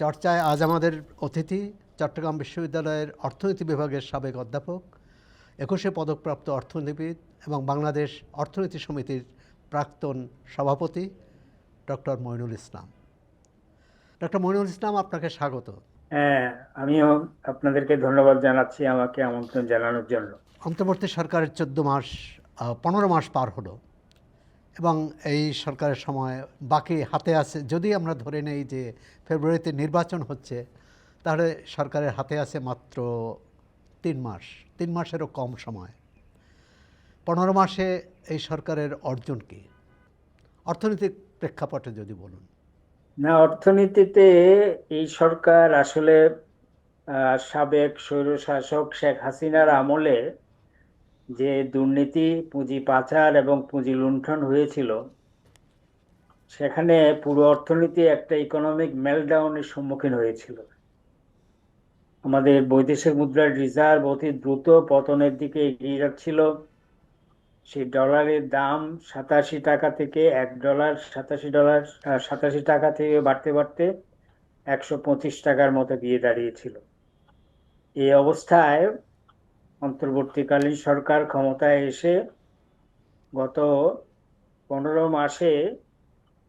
চর্চায় আজ আমাদের অতিথি চট্টগ্রাম বিশ্ববিদ্যালয়ের অর্থনীতি বিভাগের সাবেক অধ্যাপক একুশে পদকপ্রাপ্ত অর্থনীতিবিদ এবং বাংলাদেশ অর্থনীতি সমিতির প্রাক্তন সভাপতি ডক্টর মইনুল ইসলাম। ডক্টর মইনুল ইসলাম আপনাকে স্বাগত। হ্যাঁ আমিও আপনাদেরকে ধন্যবাদ জানাচ্ছি আমাকে আমন্ত্রণ জানানোর জন্য। অন্তর্বর্তী সরকারের চোদ্দ মাস পনেরো মাস পার হলো। এবং এই সরকারের সময় বাকি হাতে আছে, যদি আমরা ধরে নেই যে ফেব্রুয়ারিতে নির্বাচন হচ্ছে, তাহলে সরকারের হাতে আছে মাত্র তিন মাস, তিন মাসেরও কম সময়। পনেরো মাসে এই সরকারের অর্জন কী? অর্থনৈতিক প্রেক্ষাপটে যদি বলুন। না, অর্থনীতিতে এই সরকার আসলে সাবেক স্বৈরশাসক শেখ হাসিনার আমলে যে দুর্নীতি, পুঁজি পাচার এবং পুঁজি লুণ্ঠন হয়েছিল, সেখানে পুরো অর্থনীতি একটা ইকোনমিক মেলডাউনের সম্মুখীন হয়েছিল। আমাদের বৈদেশিক মুদ্রার রিজার্ভ অতি দ্রুত পতনের দিকে এগিয়ে যাচ্ছিল। সেই ডলারের দাম সাতাশি টাকা থেকে এক ডলার সাতাশি ডলার সাতাশি টাকা থেকে বাড়তে বাড়তে একশো পঁচিশ টাকার মতো গিয়ে দাঁড়িয়েছিল। এই অবস্থায় অন্তর্বর্তীকালীন সরকার ক্ষমতায় এসে গত পনেরো মাসে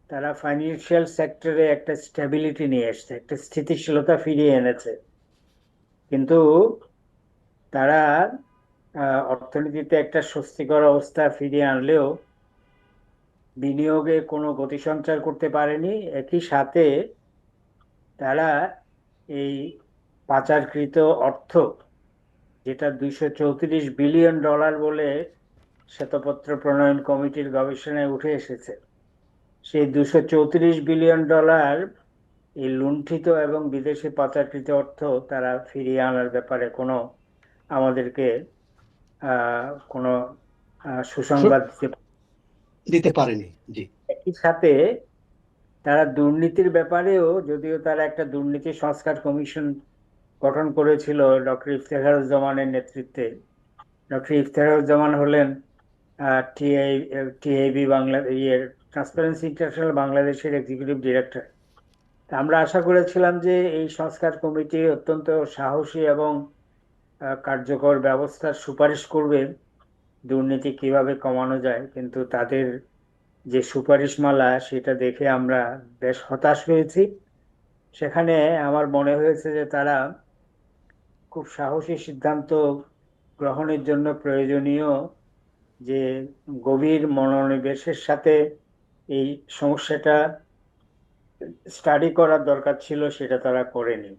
তারা ফাইন্যান্সিয়াল সেক্টরে একটা স্টেবিলিটি নিয়ে এসেছে, একটা স্থিতিশীলতা ফিরিয়ে এনেছে। কিন্তু তারা অর্থনীতিতে একটা স্বস্তিকর অবস্থা ফিরিয়ে আনলেও বিনিয়োগে কোনো গতি সঞ্চার করতে পারেনি। একই সাথে তারা এই পাচারকৃত অর্থ যেটা দুইশো চৌত্রিশ বিলিয়ন ডলার বলে শ্বেতপত্র প্রণয়ন কমিটির গবেষণায় উঠে এসেছে। সেই দুশো বিলিয়ন ডলার এই লুণ্ঠিত এবং বিদেশি পাচারকৃত অর্থ তারা ফিরিয়ে আনার ব্যাপারে কোনো আমাদেরকে কোনো সুসংবাদ দিতে দিতে পারেনি জি। একই সাথে তারা দুর্নীতির ব্যাপারেও যদিও তারা একটা দুর্নীতি সংস্কার কমিশন গঠন করেছিল ডক্টর ইফতেখারুজ্জামানের নেতৃত্বে। ডক্টর ইফতেখারুজ্জামান হলেন টিআই টিআইবি বাংলা ইয়ের ট্রান্সপারেন্সি ইন্টারন্যাশনাল বাংলাদেশের এক্সিকিউটিভ ডিরেক্টর আমরা আশা করেছিলাম যে এই সংস্কার কমিটি অত্যন্ত সাহসী এবং কার্যকর ব্যবস্থার সুপারিশ করবে, দুর্নীতি কীভাবে কমানো যায়, কিন্তু তাদের যে সুপারিশমালা সেটা দেখে আমরা বেশ হতাশ হয়েছি। সেখানে আমার মনে হয়েছে যে তারা খুব সাহসী সিদ্ধান্ত গ্রহণের জন্য প্রয়োজনীয় যে গভীর মনোনিবেশের সাথে এই সমস্যাটা স্টাডি করার দরকার ছিল সেটা তারা করেনি।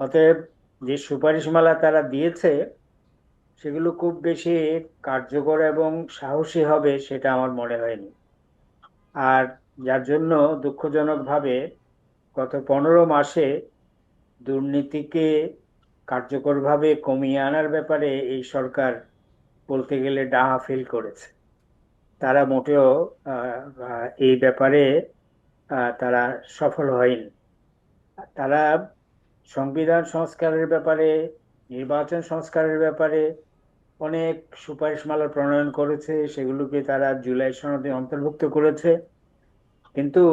অতএব যে সুপারিশমালা তারা দিয়েছে, সেগুলো খুব বেশি কার্যকর এবং সাহসী হবে সেটা আমার মনে হয়নি। আর যার জন্য দুঃখজনকভাবে গত পনেরো মাসে দুর্নীতিকে কার্যকরভাবে কমিয়ে আনার ব্যাপারে এই সরকার বলতে গেলে ডাহা ফিল করেছে। তারা মোটেও এই ব্যাপারে তারা সফল হয়নি। তারা সংবিধান সংস্কারের ব্যাপারে, নির্বাচন সংস্কারের ব্যাপারে অনেক সুপারিশমালা প্রণয়ন করেছে, সেগুলোকে তারা জুলাই সনদে অন্তর্ভুক্ত করেছে। কিন্তু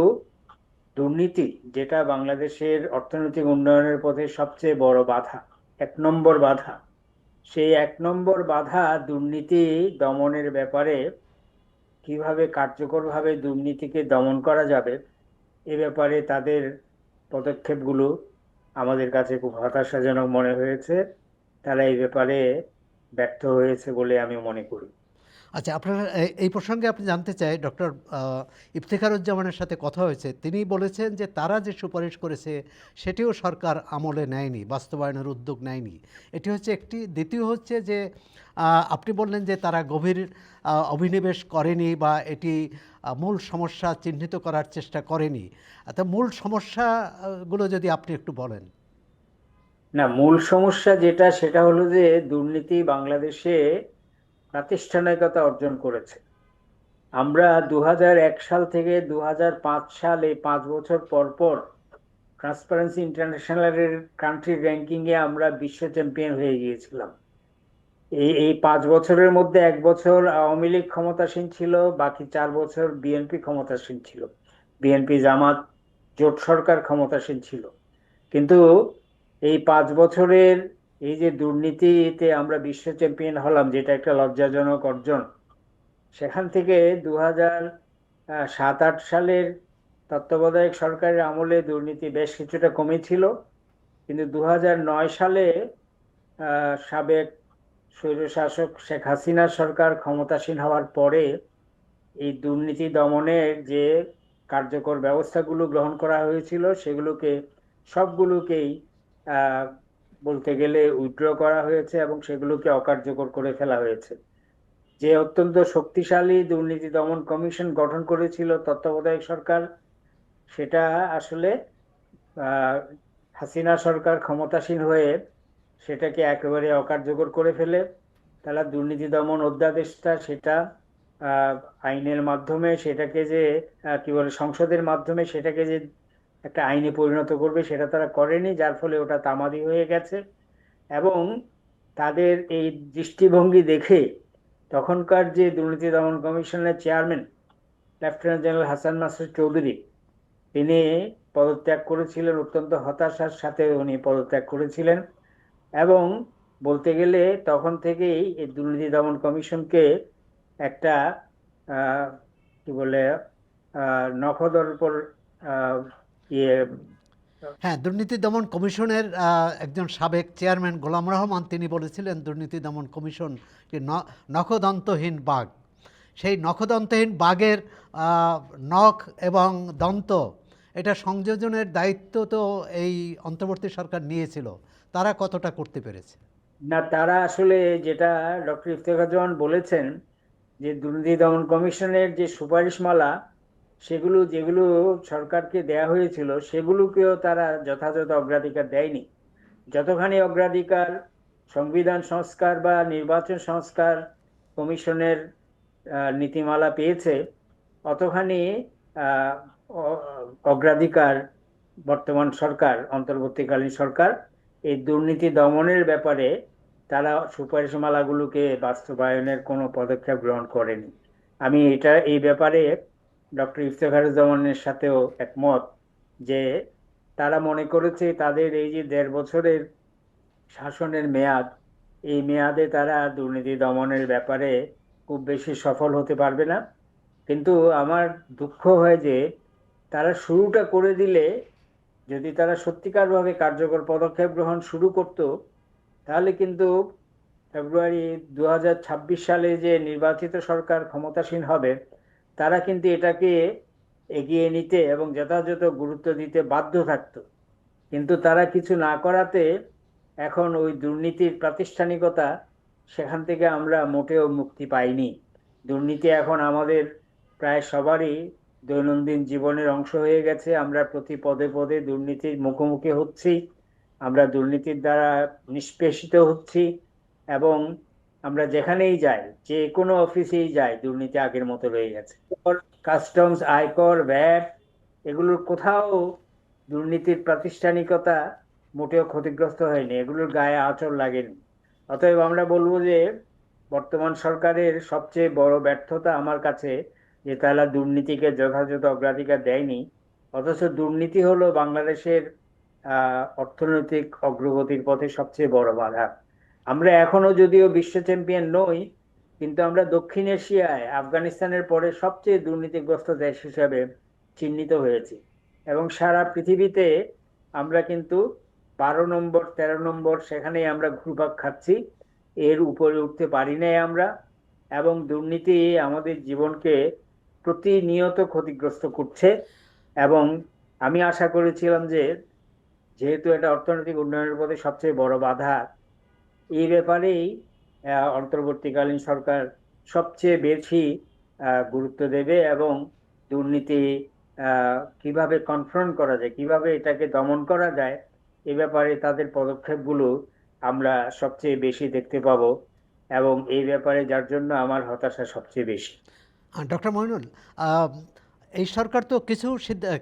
দুর্নীতি, যেটা বাংলাদেশের অর্থনৈতিক উন্নয়নের পথে সবচেয়ে বড় বাধা এক নম্বর বাধা। সেই এক নম্বর বাধা দুর্নীতি দমনের ব্যাপারে কীভাবে কার্যকরভাবে দুর্নীতিকে দমন করা যাবে, এ ব্যাপারে তাদের পদক্ষেপগুলো আমাদের কাছে খুব হতাশাজনক মনে হয়েছে। তারা এই ব্যাপারে ব্যর্থ হয়েছে বলে আমি মনে করি। আচ্ছা আপনার এই- প্রসঙ্গে আপনি জানতে চাই, ডক্টর ইফতেখারুজ্জামানের সাথে কথা হয়েছে। তিনি বলেছেন যে, তারা যে সুপারিশ করেছে, সেটিও সরকার আমলে নেয়নি, বাস্তবায়নের উদ্যোগ নেয়নি। এটি হচ্ছে একটি, দ্বিতীয় হচ্ছে যে আপনি বললেন যে, তারা গভীর অভিনিবেশ করেনি বা এটি মূল সমস্যা চিহ্নিত করার চেষ্টা করেনি। তা মূল সমস্যাগুলো যদি আপনি একটু বলেন। না, মূল সমস্যা যেটা, সেটা হলো যে, দুর্নীতি বাংলাদেশে প্রাতিষ্ঠানিকতা অর্জন করেছে। আমরা দু হাজার এক সাল থেকে দু সাল এই পাঁচ বছর পর পর ট্রান্সপারেন্সি ইন্টারন্যাশনালের কান্ট্রি র্যাঙ্কিংয়ে আমরা বিশ্ব চ্যাম্পিয়ন হয়ে গিয়েছিলাম। এই এই পাঁচ বছরের মধ্যে এক বছর আওয়ামী লীগ ক্ষমতাসীন ছিল, বাকি চার বছর বিএনপি ক্ষমতাসীন ছিল। বিএনপি জামাত, জোট সরকার ক্ষমতাসীন ছিল। কিন্তু এই পাঁচ বছরের এই যে দুর্নীতিতে আমরা বিশ্ব চ্যাম্পিয়ন হলাম, যেটা একটা লজ্জাজনক অর্জন, সেখান থেকে দু হাজার সাত আট সালের তত্ত্বাবধায়ক সরকারের আমলে দুর্নীতি বেশ কিছুটা কমেছিল। কিন্তু দু নয় সালে সাবেক স্বৈরশাসক শেখ হাসিনা সরকার ক্ষমতাসীন হওয়ার পরে এই দুর্নীতি দমনের যে কার্যকর ব্যবস্থাগুলো গ্রহণ করা হয়েছিল, সেগুলোকে, সবগুলোকেই বলতে গেলে উইথড্র করা হয়েছে এবং সেগুলোকে অকার্যকর করে ফেলা হয়েছে। যে অত্যন্ত শক্তিশালী দুর্নীতি দমন কমিশন গঠন করেছিল তত্ত্বাবধায়ক সরকার, সেটা আসলে হাসিনা সরকার ক্ষমতাসীন হয়ে সেটাকে একেবারে অকার্যকর করে ফেলে। তারা দুর্নীতি দমন অধ্যাদেশটা সেটা আইনের মাধ্যমে সেটাকে যে কি বলে, সংসদের মাধ্যমে সেটাকে যে একটা আইনে পরিণত করবে সেটা তারা করেনি যার ফলে ওটা তামাদি হয়ে গেছে। এবং তাদের এই দৃষ্টিভঙ্গি দেখে তখনকার যে দুর্নীতি দমন কমিশনের chairman lieutenant general Hasan Masud Chowdhury তিনি পদত্যাগ করেছিলেন অত্যন্ত হতাশার সাথে উনি পদত্যাগ করেছিলেন। এবং বলতে গেলে তখন থেকেই এই দুর্নীতি দমন কমিশনকে একটা কি বলে আহ, ইয়ে হ্যাঁ দুর্নীতি দমন কমিশনের একজন সাবেক চেয়ারম্যান গোলাম রহমান তিনি বলেছিলেন দুর্নীতি দমন কমিশন নখদন্তহীন বাঘ। সেই নখদন্তহীন বাঘের নখ এবং দন্ত এটা সংযোজনের দায়িত্ব তো এই অন্তর্বর্তী সরকার নিয়েছিল। তারা কতটা করতে পেরেছে? না তারা আসলে যেটা ডক্টর ইফতেখার বলেছেন যে দুর্নীতি দমন কমিশনের যে সুপারিশমালা সেগুলো যেগুলো সরকারকে দেয়া হয়েছিল, সেগুলোকেও তারা যথাযথ অগ্রাধিকার দেয়নি। যতখানি অগ্রাধিকার সংবিধান সংস্কার বা নির্বাচন সংস্কার কমিশনের নীতিমালা পেয়েছে, অতখানি অগ্রাধিকার বর্তমান সরকার, অন্তর্বর্তীকালীন সরকার এই দুর্নীতি দমনের ব্যাপারে তারা সুপারিশমালাগুলোকে বাস্তবায়নের কোনো পদক্ষেপ গ্রহণ করেনি। আমি এটা, এই ব্যাপারে ডক্টর ইফতেখারুজ্জামানের সাথেও একমত যে তারা মনে করেছে তাদের এই যে দেড় বছরের শাসনের মেয়াদ, এই মেয়াদে তারা দুর্নীতি দমনের ব্যাপারে খুব বেশি সফল হতে পারবে না। কিন্তু আমার দুঃখ হয় যে তারা শুরুটা করে দিলে যদি তারা সত্যিকারভাবে কার্যকর পদক্ষেপ গ্রহণ শুরু করত, তাহলে কিন্তু ফেব্রুয়ারি দু হাজার ছাব্বিশ সালে যে নির্বাচিত সরকার ক্ষমতাসীন হবে তারা কিন্তু এটাকে এগিয়ে নিতে এবং যথাযথ গুরুত্ব দিতে বাধ্য থাকতো। কিন্তু তারা কিছু না করাতে এখন ওই দুর্নীতির প্রাতিষ্ঠানিকতা সেখান থেকে আমরা মোটেও মুক্তি পাইনি। দুর্নীতি এখন আমাদের প্রায় সবারই দৈনন্দিন জীবনের অংশ হয়ে গেছে। আমরা প্রতি পদে পদে দুর্নীতির মুখোমুখি হচ্ছি। আমরা দুর্নীতির দ্বারা নিষ্পেষিত হচ্ছি এবং আমরা যেখানেই যাই, যে কোনো অফিসেই যাই, দুর্নীতি আগের মতো রয়ে গেছে। কাস্টমস আয়কর ভ্যাট এগুলোর কোথাও দুর্নীতির প্রাতিষ্ঠানিকতা মোটেও ক্ষতিগ্রস্ত হয়নি। এগুলোর গায়ে আঁচড় লাগেনি। অতএব আমরা বলব যে, বর্তমান সরকারের সবচেয়ে বড় ব্যর্থতা আমার কাছে যে, তারা দুর্নীতিকে যথাযথ অগ্রাধিকার দেয়নি, অথচ দুর্নীতি হলো বাংলাদেশের অর্থনৈতিক অগ্রগতির পথে সবচেয়ে বড় বাধা। আমরা এখনও যদিও বিশ্ব চ্যাম্পিয়ন নই, কিন্তু আমরা দক্ষিণ এশিয়ায়, আফগানিস্তানের পরে সবচেয়ে দুর্নীতিগ্রস্ত দেশ হিসাবে চিহ্নিত হয়েছি। এবং সারা পৃথিবীতে আমরা কিন্তু বারো নম্বর, তেরো নম্বর, সেখানেই আমরা ঘুরপাক খাচ্ছি। এর উপরে উঠতে পারি নাই আমরা। এবং দুর্নীতি আমাদের জীবনকে প্রতিনিয়ত ক্ষতিগ্রস্ত করছে। এবং আমি আশা করেছিলাম যে, যেহেতু এটা অর্থনৈতিক উন্নয়নের পথে সবচেয়ে বড় বাধা এই ব্যাপারেই অন্তর্বর্তীকালীন সরকার সবচেয়ে বেশি গুরুত্ব দেবে এবং দুর্নীতি কীভাবে কনফ্রন্ট করা যায়, কীভাবে এটাকে দমন করা যায়, এ ব্যাপারে তাদের পদক্ষেপগুলো আমরা সবচেয়ে বেশি দেখতে পাবো এবং এই ব্যাপারে যার জন্য আমার হতাশা সবচেয়ে বেশি। ডক্টর মইনুল এই সরকার তো কিছু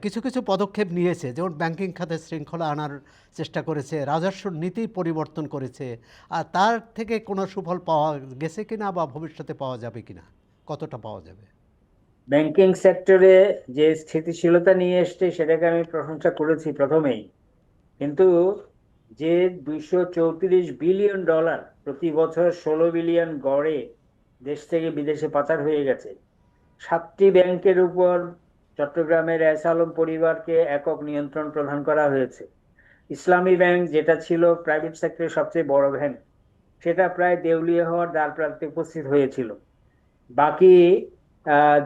কিছু কিছু পদক্ষেপ নিয়েছে, যেমন ব্যাংকিং খাতে শৃঙ্খলা আনার চেষ্টা করেছে, রাজস্ব নীতি পরিবর্তন করেছে, আর তার থেকে কোনো সুফল পাওয়া গেছে কিনা বা ভবিষ্যতে পাওয়া যাবে কিনা? কতটা পাওয়া যাবে? ব্যাংকিং সেক্টরে যে স্থিতিশীলতা নিয়ে এসছে, সেটাকে আমি প্রশংসা করেছি প্রথমেই। কিন্তু যে দুইশো চৌত্রিশ বিলিয়ন ডলার প্রতি বছর ষোলো বিলিয়ন গড়ে দেশ থেকে বিদেশে পাচার হয়ে গেছে সাতটি ব্যাংকের উপর চট্টগ্রামের এস আলম পরিবারকে একক নিয়ন্ত্রণ প্রদান করা হয়েছে। ইসলামী ব্যাংক যেটা ছিল প্রাইভেট সেক্টরের সবচেয়ে বড় ব্যাংক, সেটা প্রায় দেউলিয়া হওয়ার দ্বার প্রান্তে উপস্থিত হয়েছিল। বাকি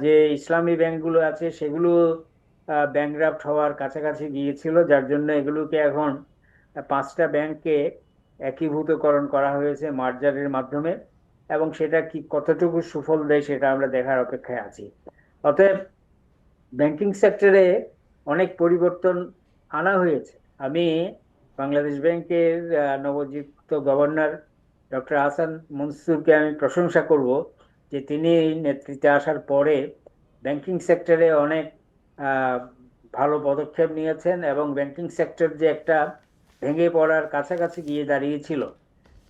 যে ইসলামী ব্যাংকগুলো আছে, সেগুলো ব্যাংক্রাফট হওয়ার কাছাকাছি গিয়েছিল, যার জন্য এগুলোকে এখন পাঁচটা ব্যাংককে একীভূতকরণ করা হয়েছে মার্জারের মাধ্যমে। এবং সেটা কি কতটুকু সুফল দেয় সেটা আমরা দেখার অপেক্ষায় আছি। অতএব ব্যাংকিং সেক্টরে অনেক পরিবর্তন আনা হয়েছে। আমি বাংলাদেশ ব্যাংকের নবযুক্ত গভর্নর ডক্টর হাসান মনসুরকে আমি প্রশংসা করব যে তিনি নেতৃত্বে আসার পরে ব্যাংকিং সেক্টরে অনেক ভালো পদক্ষেপ নিয়েছেন এবং ব্যাংকিং সেক্টর যে একটা ভেঙে পড়ার কাছাকাছি গিয়ে দাঁড়িয়েছিল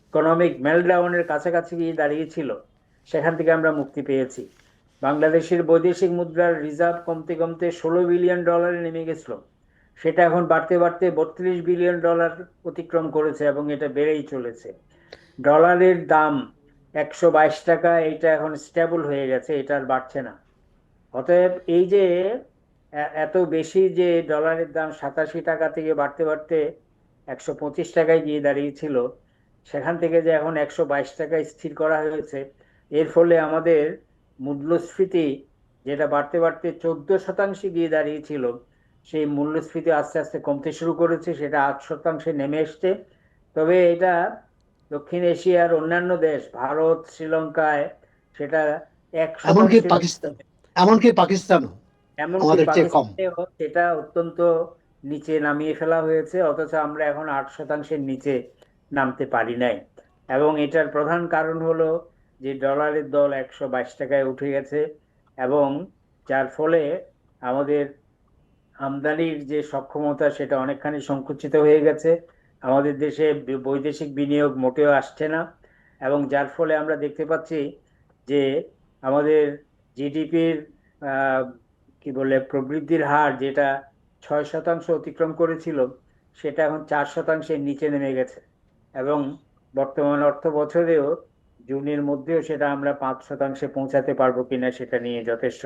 ইকোনমিক মেলডাউনের কাছাকাছি গিয়ে দাঁড়িয়েছিল, সেখান থেকে আমরা মুক্তি পেয়েছি। বাংলাদেশের বৈদেশিক মুদ্রার রিজার্ভ কমতে কমতে ষোলো বিলিয়ন ডলারে নেমে গেছিল। সেটা এখন বাড়তে বাড়তে বত্রিশ বিলিয়ন ডলার অতিক্রম করেছে এবং এটা বেড়েই চলেছে। ডলারের দাম একশো বাইশ টাকা এটা এখন স্টেবল হয়ে গেছে, এটা আর বাড়ছে না। অতএব এই যে এত বেশি যে ডলারের দাম সাতাশি টাকা থেকে বাড়তে বাড়তে একশো পঁচিশ টাকায় গিয়ে দাঁড়িয়েছিল সেখান থেকে যে এখন একশো বাইশ টাকায় স্থির করা হয়েছে এর ফলে আমাদের মূল্যস্ফীতি যেটা বাড়তে বাড়তে চোদ্দ শতাংশে গিয়ে দাঁড়িয়েছিল সেই মূল্যস্ফীতি আস্তে আস্তে কমতে শুরু করেছে সেটা আট শতাংশে নেমে এসছে। তবে এটা দক্ষিণ এশিয়ার অন্যান্য দেশ ভারত শ্রীলঙ্কায় সেটা এক এমনকি পাকিস্তান এমনকি পাকিস্তানও সেটা অত্যন্ত নিচে নামিয়ে ফেলা হয়েছে অথচ আমরা এখন আট শতাংশের নিচে নামতে পারি নাই। এবং এটার প্রধান কারণ হলো যে ডলারের দল একশো বাইশ টাকায় উঠে গেছে এবং যার ফলে আমাদের আমদানির যে সক্ষমতা সেটা অনেকখানি সংকুচিত হয়ে গেছে। আমাদের দেশে বৈদেশিক বিনিয়োগ মোটেও আসছে না এবং যার ফলে আমরা দেখতে পাচ্ছি যে আমাদের জিডিপির কি বলে, প্রবৃদ্ধির হার যেটা ছয় শতাংশ অতিক্রম করেছিল, সেটা এখন চার শতাংশের নিচে নেমে গেছে। এবং বর্তমান অর্থ বছরেও জুনের মধ্যেও সেটা আমরা পাঁচ শতাংশে পৌঁছাতে পারব কিনা সেটা নিয়ে যথেষ্ট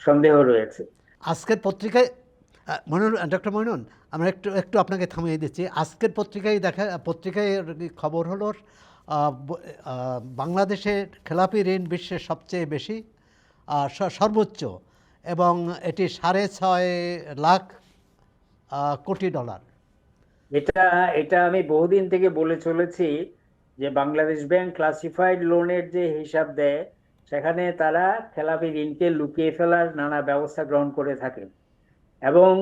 সন্দেহ রয়েছে। আজকের পত্রিকায় আহ, ডক্টর মইনুল আমরা একটু একটু আপনাকে থামিয়ে দিচ্ছি। আজকের পত্রিকায় দেখা পত্রিকায় খবর হলো বাংলাদেশের খেলাপি ঋণ বিশ্বের সবচেয়ে বেশি সর্বোচ্চ এবং এটি সাড়ে ছয় লাখ কোটি ডলার। এটা এটা আমি বহুদিন থেকে বলে চলেছি যে বাংলাদেশ ব্যাংক ক্লাসিফাইড লোনের যে হিসাব দেয়, সেখানে তারা খেলাপি ঋণকে লুকিয়ে ফেলার নানা ব্যবস্থা গ্রহণ করে থাকে। এবং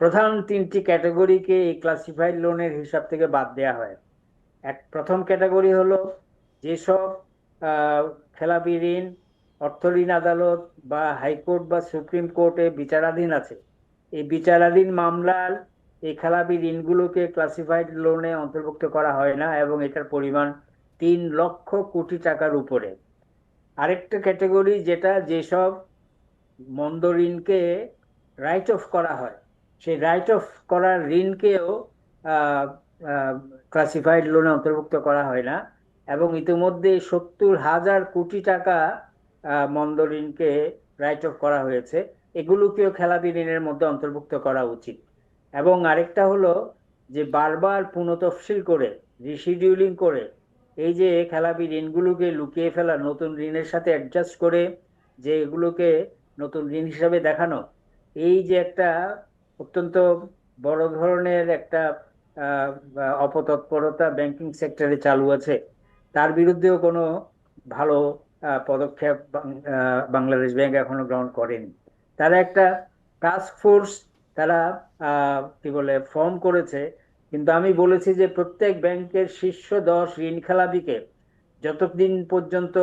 প্রধান তিনটি ক্যাটাগরিকে এই ক্লাসিফাইড লোনের হিসাব থেকে বাদ দেওয়া হয়। এক, প্রথম ক্যাটাগরি হলো যেসব খেলাপি ঋণ, অর্থ ঋণ আদালত বা হাইকোর্ট বা সুপ্রিম কোর্টে বিচারাধীন আছে। এই বিচারাধীন মামলার এই খেলাপি ঋণগুলোকে ক্লাসিফাইড লোনে অন্তর্ভুক্ত করা হয় না এবং এটার পরিমাণ তিন লক্ষ কোটি টাকার উপরে। আরেকটা ক্যাটাগরি যেটা যেসব মন্দ ঋণকে রাইট অফ করা হয়, সেই রাইট অফ করার ঋণকেও ক্লাসিফাইড লোনে অন্তর্ভুক্ত করা হয় না এবং ইতিমধ্যে সত্তর হাজার কোটি টাকা মন্দ ঋণকে রাইট অফ করা হয়েছে। এগুলোকেও খেলাপি ঋণের মধ্যে অন্তর্ভুক্ত করা উচিত। এবং আরেকটা হলো যে বারবার পুনঃতফসিল করে রিশিডিউলিং করে, এই যে খেলাপি ঋণগুলোকে লুকিয়ে ফেলা, নতুন ঋণের সাথে অ্যাডজাস্ট করে যে এগুলোকে নতুন ঋণ হিসাবে দেখানো, এই যে একটা অত্যন্ত বড় ধরনের একটা অপতৎপরতা ব্যাংকিং সেক্টরে চালু আছে, তার বিরুদ্ধেও কোনো ভালো পদক্ষেপ বাংলাদেশ ব্যাংক এখনও গ্রহণ করেনি। তারা একটা টাস্ক ফোর্স তারা কি বলে ফর্ম করেছে। কিন্তু আমি বলেছি যে প্রত্যেক ব্যাংকের শীর্ষ দশ ঋণ খেলাপিকে যতদিন পর্যন্ত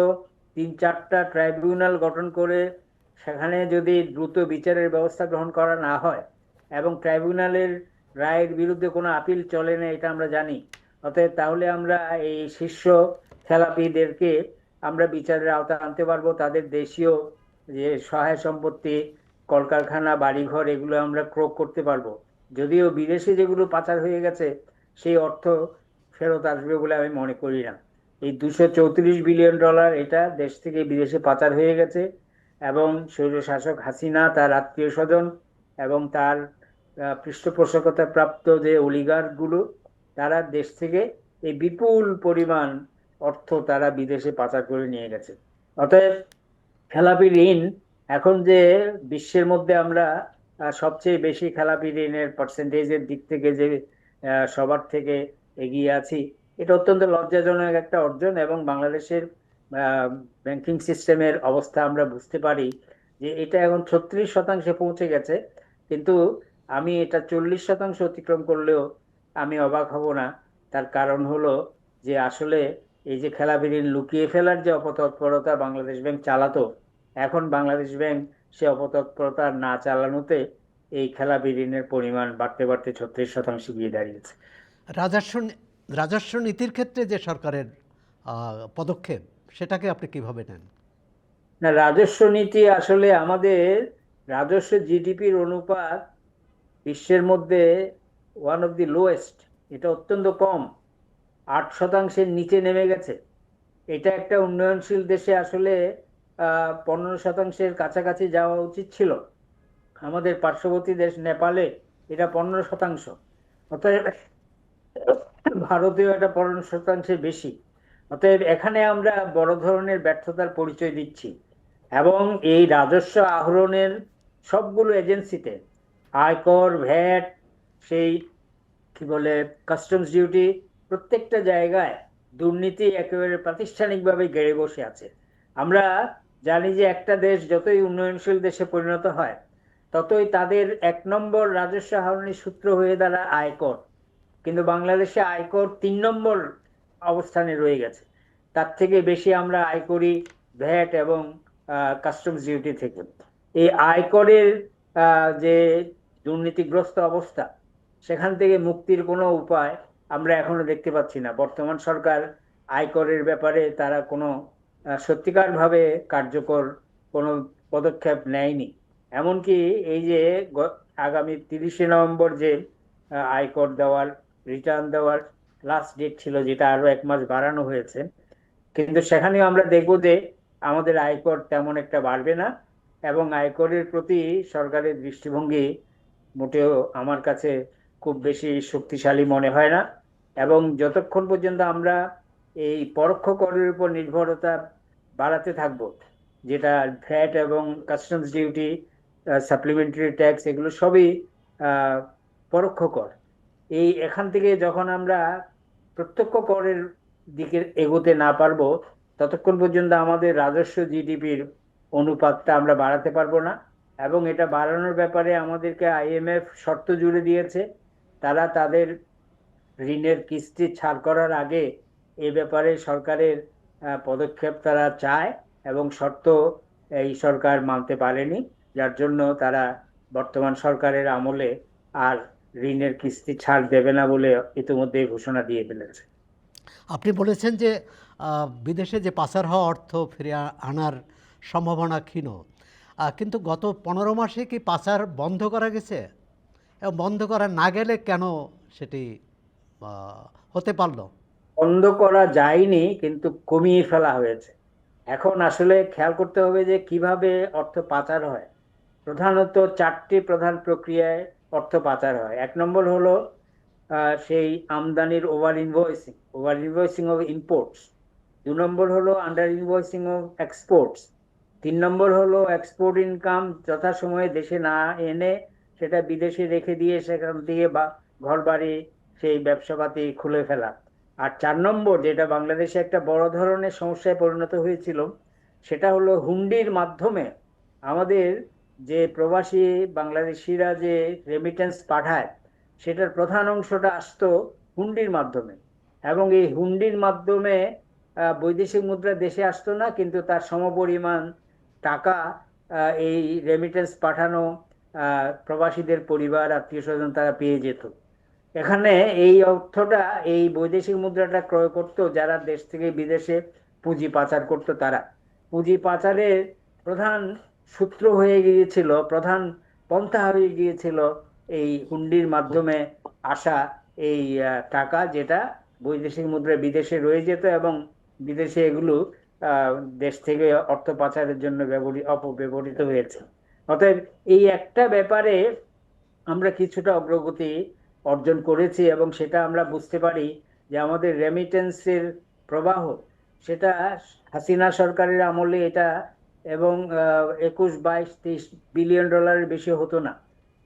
তিন চারটা ট্রাইব্যুনাল গঠন করে, সেখানে যদি দ্রুত বিচারের ব্যবস্থা গ্রহণ করা না হয় এবং ট্রাইব্যুনালের রায়ের বিরুদ্ধে কোনো আপিল চলে না, এটা আমরা জানি। অতএব তাহলে আমরা এই শীর্ষ খেলাপিদেরকে আমরা বিচারের আওতায় আনতে পারব। তাদের দেশীয় যে সহায় সম্পত্তি কলকারখানা, বাড়িঘর এগুলো আমরা ক্রোক করতে পারব। যদিও বিদেশে যেগুলো পাচার হয়ে গেছে, সেই অর্থ ফেরত আসবে বলে আমি মনে করি না। এই দুশো চৌত্রিশ বিলিয়ন ডলার এটা দেশ থেকে বিদেশে পাচার হয়ে গেছে এবং স্বৈরশাসক হাসিনা, তার আত্মীয় স্বজন এবং তার পৃষ্ঠপোষকতা প্রাপ্ত যে অলিগারগুলো তারা দেশ থেকে এই বিপুল পরিমাণ অর্থ তারা বিদেশে পাচার করে নিয়ে গেছে। অতএব খেলাপি ঋণ এখন যে বিশ্বের মধ্যে আমরা সবচেয়ে বেশি খেলাপি ঋণের পার্সেন্টেজের দিক থেকে যে সবার থেকে এগিয়ে আছি, এটা অত্যন্ত লজ্জাজনক একটা অর্জন এবং বাংলাদেশের ব্যাংকিং সিস্টেমের অবস্থা আমরা বুঝতে পারি যে এটা এখন ছত্রিশ শতাংশে পৌঁছে গেছে। কিন্তু আমি এটা চল্লিশ শতাংশ অতিক্রম করলেও আমি অবাক হব না। তার কারণ হলো যে আসলে এই যে খেলাপি ঋণ লুকিয়ে ফেলার যে অপতৎপরতা বাংলাদেশ ব্যাংক চালাতো এখন বাংলাদেশ ব্যাংক সে অপতৎপরতা না চালানোতে এই খেলাপি ঋণের পরিমাণ বাড়তে বাড়তে ছত্রিশ শতাংশে গিয়ে দাঁড়িয়েছে। রাজস্ব রাজস্ব নীতির ক্ষেত্রে যে সরকারের পদক্ষেপ সেটাকে আপনি কীভাবে নেন? না রাজস্ব নীতি আসলে আমাদের রাজস্ব জিডিপির অনুপাত বিশ্বের মধ্যে ওয়ান অফ দি লোয়েস্ট এটা অত্যন্ত কম আট শতাংশের নিচে নেমে গেছে। এটা একটা উন্নয়নশীল দেশে আসলে পনেরো শতাংশের কাছাকাছি যাওয়া উচিত ছিল। আমাদের পার্শ্ববর্তী দেশ নেপালে এটা পনেরো শতাংশ। অতএব ভারতেও এটা পনেরো শতাংশের বেশি। অতএব এখানে আমরা বড় ধরনের ব্যর্থতার পরিচয় দিচ্ছি। এবং এই রাজস্ব আহরণের সবগুলো এজেন্সিতে আয়কর, ভ্যাট, সেই কি বলে, কাস্টমস ডিউটি প্রত্যেকটা জায়গায় দুর্নীতি একেবারে প্রাতিষ্ঠানিকভাবে গেড়ে বসে আছে। আমরা জানি যে একটা দেশ যতই উন্নয়নশীল দেশে পরিণত হয়, ততই তাদের এক নম্বর রাজস্ব আহরণের সূত্র হয়ে দাঁড়ায় আয়কর। কিন্তু বাংলাদেশে আয়কর তিন নম্বর অবস্থানে রয়ে গেছে। তার থেকে বেশি আমরা আয় করি ভ্যাট এবং কাস্টমস ডিউটি থেকে। এই আয়করের যে দুর্নীতিগ্রস্ত অবস্থা, সেখান থেকে মুক্তির কোনো উপায় আমরা এখনও দেখতে পাচ্ছি না। বর্তমান সরকার আয়করের ব্যাপারে তারা কোনো সত্যিকারভাবে কার্যকর কোনো পদক্ষেপ নেয়নি। এমনকি এই যে আগামী তিরিশে নভেম্বর যে আয়কর দেওয়ার রিটার্ন দেওয়ার লাস্ট ডেট ছিল, যেটা আরও এক মাস বাড়ানো হয়েছে, কিন্তু সেখানেও আমরা দেখব যে আমাদের আয়কর তেমন একটা বাড়বে না এবং আয়করের প্রতি সরকারের দৃষ্টিভঙ্গি মোটেও আমার কাছে খুব বেশি শক্তিশালী মনে হয় না। এবং যতক্ষণ পর্যন্ত আমরা এই পরোক্ষ করের উপর নির্ভরতা বাড়াতে থাকব, যেটা ভ্যাট এবং কাস্টমস ডিউটি সাপ্লিমেন্টারি ট্যাক্স এগুলো সবই পরোক্ষ কর এই এখান থেকে যখন আমরা প্রত্যক্ষ করের দিকে এগোতে না পারব, ততক্ষণ পর্যন্ত আমাদের রাজস্ব জিডিপির অনুপাতটা আমরা বাড়াতে পারব না এবং এটা বাড়ানোর ব্যাপারে আমাদেরকে আইএমএফ শর্ত জুড়ে দিয়েছে। তারা তাদের ঋণের কিস্তি ছাড় করার আগে এ ব্যাপারে সরকারের পদক্ষেপ তারা চায় এবং শর্ত এই সরকার মানতে পারেনি। যার জন্য তারা বর্তমান সরকারের আমলে আর ঋণের কিস্তি ছাড় দেবে না বলে ইতিমধ্যে ঘোষণা দিয়ে ফেলেছে। আপনি বলেছেন যে বিদেশে যে পাচার হওয়া অর্থ ফিরে আনার সম্ভাবনা ক্ষীণ। কিন্তু গত পনেরো মাসে কি পাচার বন্ধ করা গেছে? এবং বন্ধ করা না গেলে কেন সেটি হতে পারল? বন্ধ করা যায়নি, কিন্তু কমিয়ে ফেলা হয়েছে। এখন আসলে খেয়াল করতে হবে যে কীভাবে অর্থ পাচার হয়। প্রধানত চারটি প্রধান প্রক্রিয়ায় অর্থ পাচার হয়। এক নম্বর হলো সেই আমদানির over invoicing over invoicing of imports দু নম্বর হলো আন্ডার ইনভয়েসিং অফ এক্সপোর্টস তিন নম্বর হলো এক্সপোর্ট ইনকাম যথাসময়ে দেশে না এনে সেটা বিদেশে রেখে দিয়ে সেখান থেকে বা ঘর বাড়ি সেই ব্যবসাপাতি খুলে ফেলা। আর চার নম্বর, যেটা বাংলাদেশে একটা বড় ধরনের সমস্যায় পরিণত হয়েছিল, সেটা হলো হুন্ডির মাধ্যমে আমাদের যে প্রবাসী বাংলাদেশিরা যে রেমিটেন্স পাঠায়, সেটার প্রধান অংশটা আসতো হুন্ডির মাধ্যমে। এবং এই হুন্ডির মাধ্যমে বৈদেশিক মুদ্রা দেশে আসতো না, কিন্তু তার সমপরিমাণ টাকা এই রেমিটেন্স পাঠানো প্রবাসীদের পরিবার, আত্মীয় স্বজন তারা পেয়ে যেত। এখানে এই অর্থটা, এই বৈদেশিক মুদ্রাটা ক্রয় করতো যারা দেশ থেকে বিদেশে পুঁজি পাচার করতো তারা। পুঁজি পাচারের প্রধান সূত্র হয়ে গিয়েছিল, প্রধান পন্থা হয়ে গিয়েছিল এই হুন্ডির মাধ্যমে আসা এই টাকা যেটা বৈদেশিক মুদ্রা বিদেশে রয়ে যেত এবং বিদেশে এগুলো দেশ থেকে অর্থ পাচারের জন্য ব্যবহৃত অপব্যবহৃত হয়েছে। অতএব এই একটা ব্যাপারে আমরা কিছুটা অগ্রগতি অর্জন করেছি এবং সেটা আমরা বুঝতে পারি যে আমাদের রেমিটেন্সের প্রবাহ, সেটা হাসিনা সরকারের আমলে এটা এবং একুশ, বাইশ, তেইশ বিলিয়ন ডলারের বেশি হতো না।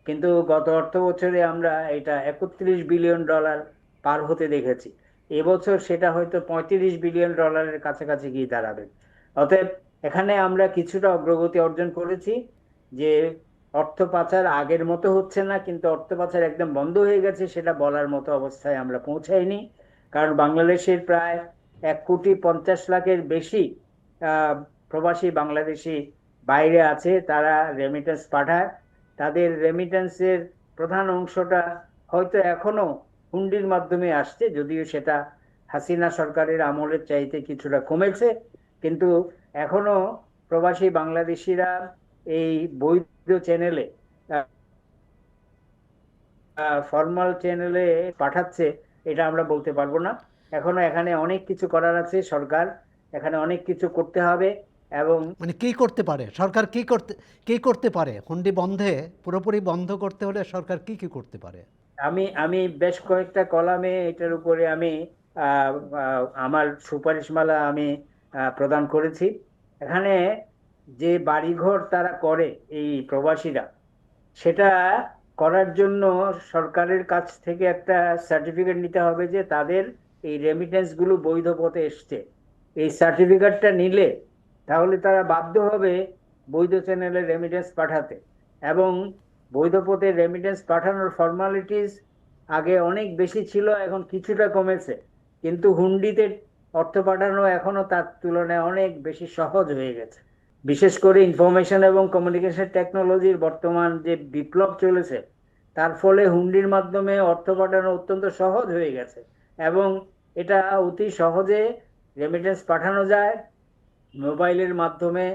কিন্তু গত অর্থ বছরে আমরা এটা একত্রিশ বিলিয়ন ডলার পার হতে দেখেছি। এবছর সেটা হয়তো পঁয়ত্রিশ বিলিয়ন ডলারের কাছাকাছি গিয়ে দাঁড়াবে। অতএব এখানে আমরা কিছুটা অগ্রগতি অর্জন করেছি যে অর্থ পাচার আগের মতো হচ্ছে না, কিন্তু অর্থ পাচার একদম বন্ধ হয়ে গেছে, সেটা বলার মতো অবস্থায় আমরা পৌঁছাইনি। কারণ বাংলাদেশের প্রায় এক কোটি পঞ্চাশ লাখের বেশি প্রবাসী বাংলাদেশি বাইরে আছে, তারা রেমিটেন্স পাঠায়। তাদের রেমিটেন্সের প্রধান অংশটা হয়তো এখনও হুন্ডির মাধ্যমে আসছে, যদিও সেটা হাসিনা সরকারের আমলের চাইতে কিছুটা কমেছে। কিন্তু এখনও প্রবাসী বাংলাদেশিরা এই বৈধ চ্যানেলে ফর্মাল চ্যানেলে পাঠাচ্ছে এটা আমরা বলতে পারব না। এখনও এখানে অনেক কিছু করার আছে সরকার এখানে অনেক কিছু করতে হবে এবং মানে কি করতে পারে? সরকার কি করতে কি করতে পারে? হুন্ডি বন্ধে পুরোপুরি বন্ধ করতে হলে সরকার কি কি করতে পারে? আমি আমি বেশ কয়েকটা কলামে এটার উপরে আমি আমার সুপারিশমালা আমি প্রদান করেছি। এখানে যে বাড়িঘর তারা করে এই প্রবাসীরা, সেটা করার জন্য সরকারের কাছ থেকে একটা সার্টিফিকেট নিতে হবে যে তাদের এই রেমিটেন্সগুলো বৈধ পথে এসছে। এই সার্টিফিকেটটা নিলে তাহলে তারা বাধ্য হবে বৈধ চ্যানেলে রেমিটেন্স পাঠাতে এবং বৈধ পথে রেমিটেন্স পাঠানোর ফর্মালিটিস আগে অনেক বেশি ছিল, এখন কিছুটা কমেছে। কিন্তু হুন্ডিতে অর্থ পাঠানো এখনও তার তুলনায় অনেক বেশি সহজ হয়ে গেছে। বিশেষ করে ইনফরমেশন এবং কমিউনিকেশন টেকনোলজির বর্তমান যে বিপ্লব চলেছে, তার ফলে হুন্ডির মাধ্যমে অর্থ পাঠানো অত্যন্ত সহজ হয়ে গেছে এবং এটা অতি সহজে রেমিটেন্স পাঠানো যায়। মোবাইলের মাধ্যমে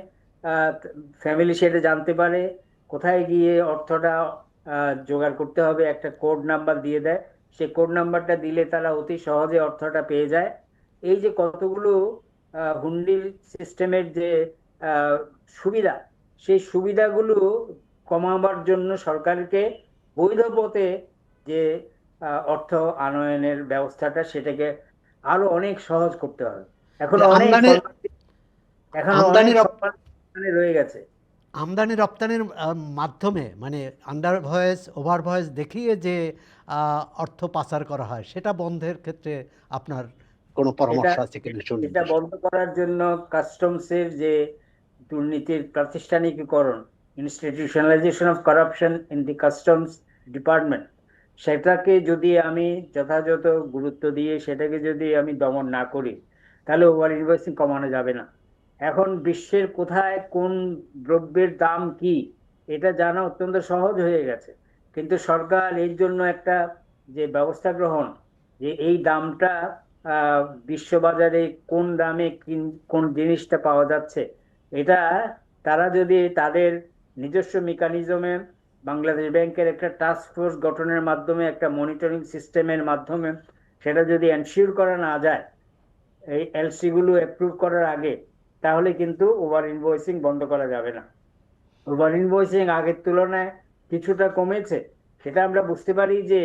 ফ্যামিলি সেটা জানতে পারে, কোথায় গিয়ে অর্থটা জোগাড় করতে হবে, একটা কোড নাম্বার দিয়ে দেয়। সেই কোড নাম্বারটা দিলে তারা অতি সহজে অর্থটা পেয়ে যায়। এই যে কতগুলো হুন্ডির সিস্টেমের যে সুবিধা। সেই সুবিধাগুলো কমাবার জন্য সরকারকে বৈধ পথে যে অর্থ আনয়নের ব্যবস্থাটা সেটাকে আরও অনেক সহজ করতে হবে। এখন অনেক এখন রয়ে গেছে। আমদানি রপ্তানির মাধ্যমে মানে আন্ডার ভয়েস ওভার ভয়েস দেখিয়ে যে আহ, অর্থ পাচার করা হয় সেটা বন্ধের ক্ষেত্রে আপনার কোনো পরামর্শ আছে কিনা শুনুন এটা বন্ধ করার জন্য কাস্টমসের যে দুর্নীতির প্রাতিষ্ঠানিকীকরণ institutionalisation of corruption in the customs department সেটাকে যদি আমি যথাযথ গুরুত্ব দিয়ে সেটাকে যদি আমি দমন না করি, তাহলে ওভার ইনভয়েসিং কমানো যাবে না। এখন বিশ্বের কোথায় কোন দ্রব্যের দাম কি, এটা জানা অত্যন্ত সহজ হয়ে গেছে। কিন্তু সরকার এর জন্য একটা যে ব্যবস্থা গ্রহণ, যে এই দামটা বিশ্ববাজারে কোন দামে কোন জিনিসটা পাওয়া যাচ্ছে এটা তারা যদি তাদের নিজস্ব মেকানিজমে বাংলাদেশ ব্যাংকের একটা টাস্ক ফোর্স গঠনের মাধ্যমে একটা মনিটরিং সিস্টেমের মাধ্যমে সেটা যদি এনশিওর করা না যায়, এই এলসিগুলো অ্যাপ্রুভ করার আগে, তাহলে কিন্তু ওভার ইনভয়েসিং বন্ধ করা যাবে না। ওভার ইনভয়েসিং আগের তুলনায় কিছুটা কমেছে। সেটা আমরা বুঝতে পারি যে,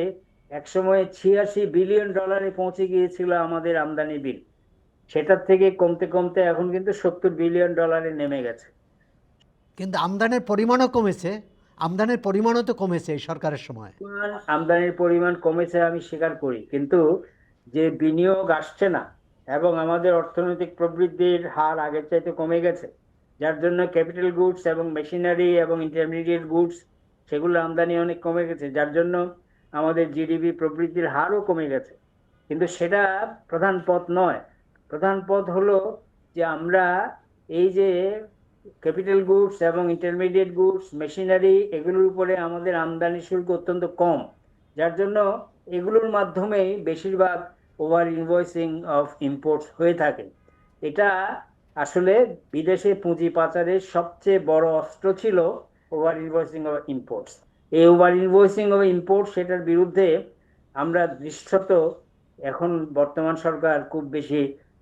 একসময় ছিয়াশি বিলিয়ন ডলারে পৌঁছে গিয়েছিল আমাদের আমদানি বিল সেটার থেকে কমতে কমতে এখন কিন্তু সত্তর বিলিয়ন ডলারে নেমে গেছে। কিন্তু আমদানির পরিমাণও কমেছে আমদানির পরিমাণও তো কমেছে এই সরকারের সময়। আমদানির পরিমাণ কমেছে আমি স্বীকার করি কিন্তু যে বিনিয়োগ আসছে না এবং আমাদের অর্থনৈতিক প্রবৃদ্ধির হার আগের চাইতে কমে গেছে যার জন্য ক্যাপিটাল গুডস এবং মেশিনারি এবং ইন্টারমিডিয়েট গুডস সেগুলো আমদানি অনেক কমে গেছে যার জন্য আমাদের জিডিপি প্রবৃদ্ধির হারও কমে গেছে। কিন্তু সেটা প্রধান পথ নয়। প্রধান পথ হলো যে আমরা এই যে ক্যাপিটাল গুডস এবং ইন্টারমিডিয়েট গুডস, মেশিনারি এগুলোর উপরে আমাদের আমদানি শুল্ক অত্যন্ত কম। যার জন্য এগুলোর মাধ্যমেই বেশিরভাগ ওভার ইনভয়েসিং অফ ইম্পোর্টস হয়ে থাকে। এটা আসলে বিদেশে পুঁজি পাচারের সবচেয়ে বড় অস্ত্র ছিল ওভার ইনভয়েসিং অফ ইম্পোর্টস। এই ওভার ইনভয়েসিং অফ ইম্পোর্ট সেটার বিরুদ্ধে আমরা দৃশ্যত এখন বর্তমান সরকার খুব বেশি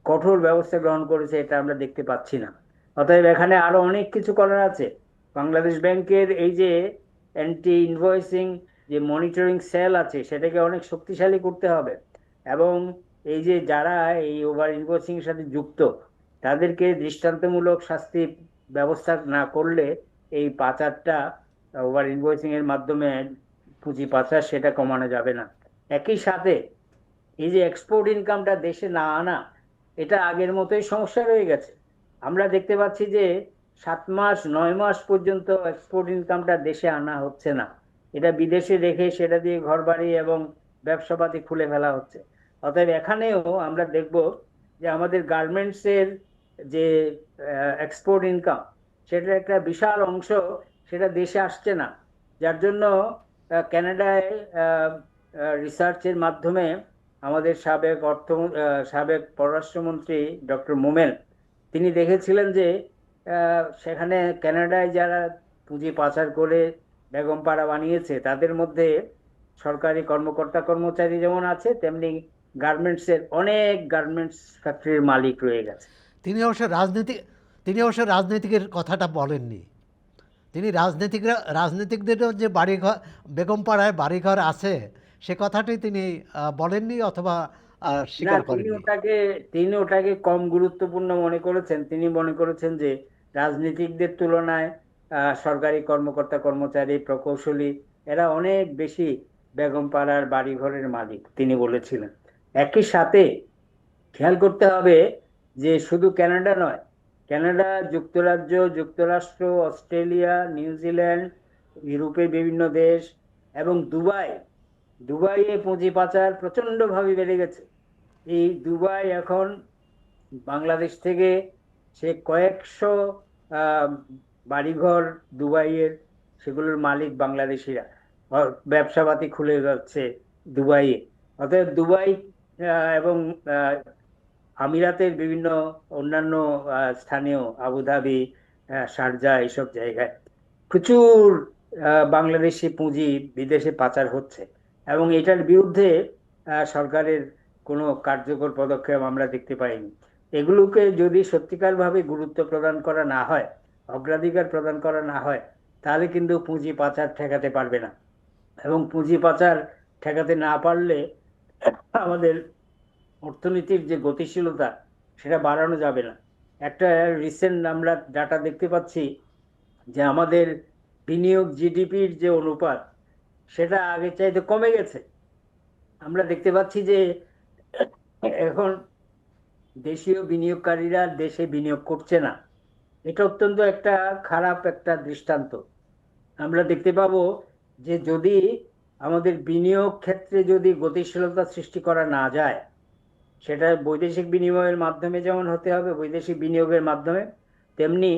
কঠোর ব্যবস্থা গ্রহণ করেছে, এটা আমরা দেখতে পাচ্ছি না। অতএব এখানে আরও অনেক কিছু করার আছে। বাংলাদেশ ব্যাংকের এই যে অ্যান্টি ইনভয়েসিং যে মনিটরিং সেল আছে, সেটাকে অনেক শক্তিশালী করতে হবে। এবং এই যে যারা এই ওভার ইনভয়েসিং এর সাথে যুক্ত, তাদেরকে দৃষ্টান্তমূলক শাস্তি ব্যবস্থা না করলে এই পাচারটা ওভার ইনভয়েসিং এর মাধ্যমে পুঁজি পাচার সেটা কমানো যাবে না। একই সাথে এই যে এক্সপোর্ট ইনকামটা দেশে না আনা এটা আগের মতোই সমস্যা রয়ে গেছে। আমরা দেখতে পাচ্ছি যে সাত মাস, নয় মাস পর্যন্ত এক্সপোর্ট ইনকামটা দেশে আনা হচ্ছে না। এটা বিদেশে রেখে সেটা দিয়ে ঘরবাড়ি এবং ব্যবসাপাতি খুলে ফেলা হচ্ছে। অতএব এখানেও আমরা দেখব যে আমাদের গার্মেন্টসের যে এক্সপোর্ট ইনকাম সেটার একটা বিশাল অংশ সেটা দেশে আসছে না। যার জন্য ক্যানাডায় রিসার্চের মাধ্যমে আমাদের সাবেক অর্থ সাবেক পররাষ্ট্রমন্ত্রী ডক্টর মোমেন, তিনি দেখেছিলেন যে সেখানে কানাডায় যারা পুঁজি পাচার করে বেগমপাড়া বানিয়েছে, তাদের মধ্যে সরকারি কর্মকর্তা কর্মচারী যেমন আছে, তেমনি গার্মেন্টসের অনেক গার্মেন্টস ফ্যাক্টরির মালিক রয়ে গেছে। তিনি অবশ্য রাজনীতি তিনি অবশ্য রাজনীতিকের কথাটা বলেননি। তিনি রাজনীতিকরা, রাজনীতিকদেরও যে বাড়িঘর বেগমপাড়ায় বাড়িঘর আছে সে কথাটি তিনি বলেননি অথবা স্বীকার তিনি ওটাকে তিনি ওটাকে কম গুরুত্বপূর্ণ মনে করেছেন। তিনি মনে করেছেন যে রাজনীতিকদের তুলনায় সরকারি কর্মকর্তা কর্মচারী প্রকৌশলী এরা অনেক বেশি বেগম বেগমপাড়ার বাড়িঘরের মালিক তিনি বলেছিলেন। একই সাথে খেয়াল করতে হবে যে শুধু কানাডা নয় কানাডা যুক্তরাজ্য যুক্তরাষ্ট্র অস্ট্রেলিয়া নিউজিল্যান্ড ইউরোপের বিভিন্ন দেশ এবং দুবাই দুবাইয়ে পুঁজি পাচার প্রচন্ডভাবে বেড়ে গেছে। এই দুবাই এখন বাংলাদেশ থেকে সে কয়েকশো বাড়িঘর দুবাইয়ের সেগুলোর মালিক বাংলাদেশিরা। ব্যবসাপাতি খুলে যাচ্ছে দুবাইয়ে। অতএব দুবাই এবং আমিরাতের বিভিন্ন অন্যান্য স্থানীয় আবুধাবি শারজা এইসব জায়গায় প্রচুর বাংলাদেশি পুঁজি বিদেশে পাচার হচ্ছে। এবং এটার বিরুদ্ধে সরকারের কোনো কার্যকর পদক্ষেপ আমরা দেখতে পাইনি। এগুলোকে যদি সত্যিকারভাবে গুরুত্ব প্রদান করা না হয়, অগ্রাধিকার প্রদান করা না হয়, তাহলে কিন্তু পুঁজি পাচার ঠেকাতে পারবে না। এবং পুঁজি পাচার ঠেকাতে না পারলে আমাদের অর্থনীতির যে গতিশীলতা, সেটা বাড়ানো যাবে না। একটা রিসেন্ট আমরা ডাটা দেখতে পাচ্ছি যে আমাদের বিনিয়োগ জিডিপির যে অনুপাত সেটা আগের চাইতে কমে গেছে। আমরা দেখতে পাচ্ছি যে এখন দেশীয় বিনিয়োগকারীরা দেশে বিনিয়োগ করছে না। এটা অত্যন্ত একটা খারাপ একটা দৃষ্টান্ত। আমরা দেখতে পাবো যে যদি আমাদের বিনিয়োগ ক্ষেত্রে যদি গতিশীলতা সৃষ্টি করা না যায়, সেটা বৈদেশিক বিনিময়ের মাধ্যমে যেমন হতে হবে, বৈদেশিক বিনিয়োগের মাধ্যমে, তেমনি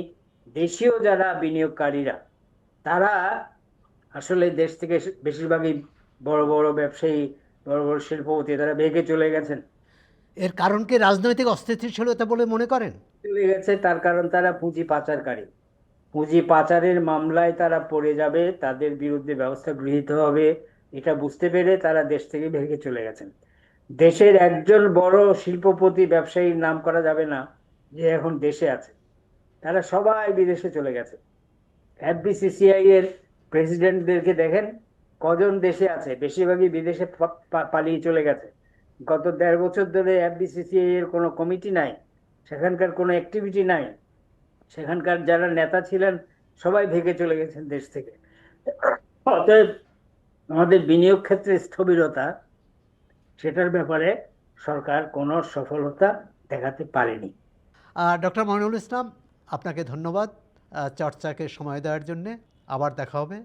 দেশীয় যারা বিনিয়োগকারীরা, তারা আসলে দেশ থেকে বেশিরভাগই বড় বড় ব্যবসায়ী বড় বড় শিল্পপতি তারা ভেগে চলে গেছেন। এর কারণ কি রাজনৈতিক অস্থিতিশীলতা বলে মনে করেন? চলে গেছে তার কারণ তারা পুঁজি পাচারকারী। পুঁজি পাচারের মামলায় তারা পড়ে যাবে তাদের বিরুদ্ধে ব্যবস্থা গৃহীত হবে এটা বুঝতে পেরে তারা দেশ থেকে ভেগে চলে গেছেন। দেশের একজন বড় শিল্পপতি ব্যবসায়ীর নাম করা যাবে না যে এখন দেশে আছে। তারা সবাই বিদেশে চলে গেছে। এফবিসিসিআই এর প্রেসিডেন্টদেরকে দেখেন কজন দেশে আছে, বেশিরভাগই বিদেশে পালিয়ে চলে গেছে। গত দেড় বছর ধরে এফবিসিসিআই এর কোনো কমিটি নাই, সেখানকার কোনো অ্যাক্টিভিটি নাই। সেখানকার যারা নেতা ছিলেন, সবাই ভেগে চলে গেছেন দেশ থেকে। অতএব আমাদের বিনিয়োগ ক্ষেত্রে স্থবিরতা, সেটার ব্যাপারে সরকার কোনো সফলতা দেখাতে পারেনি। ডক্টর মনিরুল ইসলাম, আপনাকে ধন্যবাদ চর্চাকে সময় দেওয়ার জন্যে। আবার দেখা হবে।